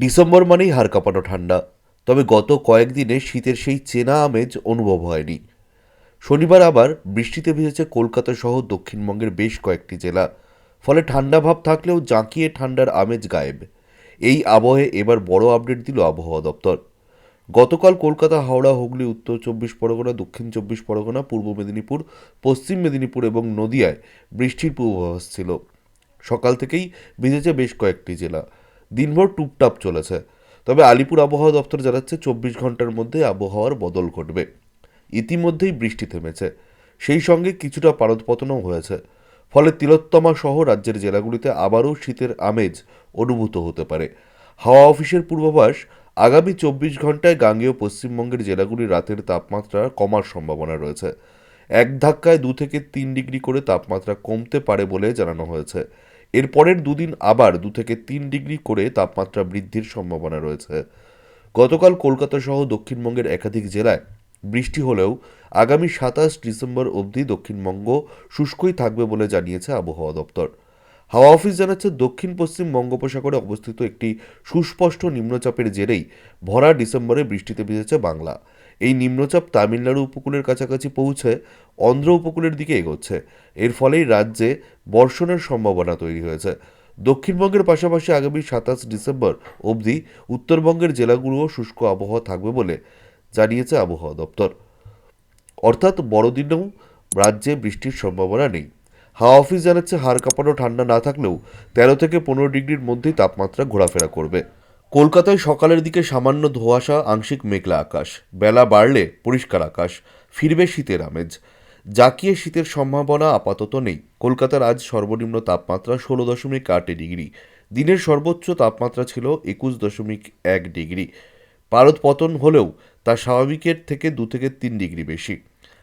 December মানেই হাড় কাঁপানো ঠান্ডা, তবে গত কয়েকদিনে শীতের সেই চেনা আমেজ অনুভব হয়নি। শনিবার আবার বৃষ্টিতে ভিজেছে কলকাতা সহ দক্ষিণবঙ্গের বেশ কয়েকটি জেলা। ফলে ঠান্ডা ভাব থাকলেও জাঁকিয়ে ঠান্ডার আমেজ গায়েব। এই আবহে এবার বড় আপডেট দিল আবহাওয়া দপ্তর। গতকাল কলকাতা, হাওড়া, হুগলি, উত্তর চব্বিশ পরগনা, দক্ষিণ চব্বিশ পরগনা, পূর্ব মেদিনীপুর, পশ্চিম মেদিনীপুর এবং নদিয়ায় বৃষ্টির পূর্বাভাস ছিল। সকাল থেকেই ভিজেছে বেশ কয়েকটি জেলা। দিনভর টুপটাপ চলেছে। তবে আলিপুর আবহাওয়া দপ্তর জানাচ্ছে চব্বিশ ঘণ্টার মধ্যে আবহাওয়ার বদল ঘটবে। ইতিমধ্যেই বৃষ্টি থেমেছে। সেই সঙ্গে কিছুটা পারদপতনও হয়েছে। ফলে তিলোত্তমা সহ রাজ্যের জেলাগুলিতে আবারও শীতের আমেজ অনুভূত হতে পারে। হাওয়া অফিসের পূর্বাভাস, আগামী চব্বিশ ঘন্টায় গাঙ্গেয় পশ্চিমবঙ্গের জেলাগুলির রাতের তাপমাত্রা কমার সম্ভাবনা রয়েছে। এক ধাক্কায় দু থেকে তিন ডিগ্রি করে তাপমাত্রা কমতে পারে বলে জানানো হয়েছে। এর পরের দুদিন আবার দু থেকে তিন ডিগ্রি করে তাপমাত্রা বৃদ্ধির সম্ভাবনা রয়েছে। গতকাল কলকাতা সহ দক্ষিণবঙ্গের একাধিক জেলায় বৃষ্টি হলেও আগামী সাতাশ ডিসেম্বর অবধি দক্ষিণবঙ্গ শুষ্কই থাকবে বলে জানিয়েছে আবহাওয়া দপ্তর। হাওয়া অফিস জানাচ্ছে দক্ষিণ পশ্চিম বঙ্গোপসাগরে অবস্থিত একটি সুস্পষ্ট নিম্নচাপের জেরেই ভরা ডিসেম্বরে বৃষ্টিতে ভিজেছে বাংলা। এই নিম্নচাপ তামিলনাড়ু উপকূলের কাছাকাছি পৌঁছে অন্ধ্র উপকূলের দিকে এগোচ্ছে। এর ফলেই রাজ্যে বর্ষণের সম্ভাবনা তৈরি হয়েছে। দক্ষিণবঙ্গের পাশাপাশি আগামী সাতাশ ডিসেম্বর অবধি উত্তরবঙ্গের জেলাগুলোও শুষ্ক আবহাওয়া থাকবে বলে জানিয়েছে আবহাওয়া দপ্তর। অর্থাৎ বড়দিনেও রাজ্যে বৃষ্টির সম্ভাবনা নেই। হাওয়া অফিস জানাচ্ছে, হাড় কাঁপানো ঠান্ডা না থাকলেও তেরো থেকে পনেরো ডিগ্রির মধ্যেই তাপমাত্রা ঘোরাফেরা করবে। কলকাতায় সকালের দিকে সামান্য ধোঁয়াশা, আংশিক মেঘলা আকাশ। বেলা বাড়লে পরিষ্কার আকাশ। ফিরবে শীতের আমেজ। জাকিয়ে শীতের সম্ভাবনা আপাতত নেই। কলকাতার আজ সর্বনিম্ন তাপমাত্রা ষোলো দশমিক আট ডিগ্রি। দিনের সর্বোচ্চ তাপমাত্রা ছিল একুশ দশমিক এক ডিগ্রি। পারদ পতন হলেও তা স্বাভাবিকের থেকে দু থেকে তিন ডিগ্রি বেশি।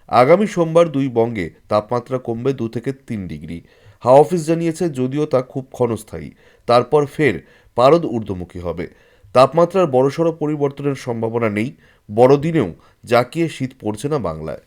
আগামী সোমবার দুই বঙ্গে তাপমাত্রা কমবে দু থেকে তিন ডিগ্রি। হাওয়া অফিস জানিয়েছে যদিও তা খুব ক্ষণস্থায়ী। তারপর ফের পারদ ঊর্ধ্বমুখী হবে। তাপমাত্রার বড়সড় পরিবর্তনের সম্ভাবনা নেই। বড়দিনেও জাকিয়ে শীত পড়ছে না বাংলায়।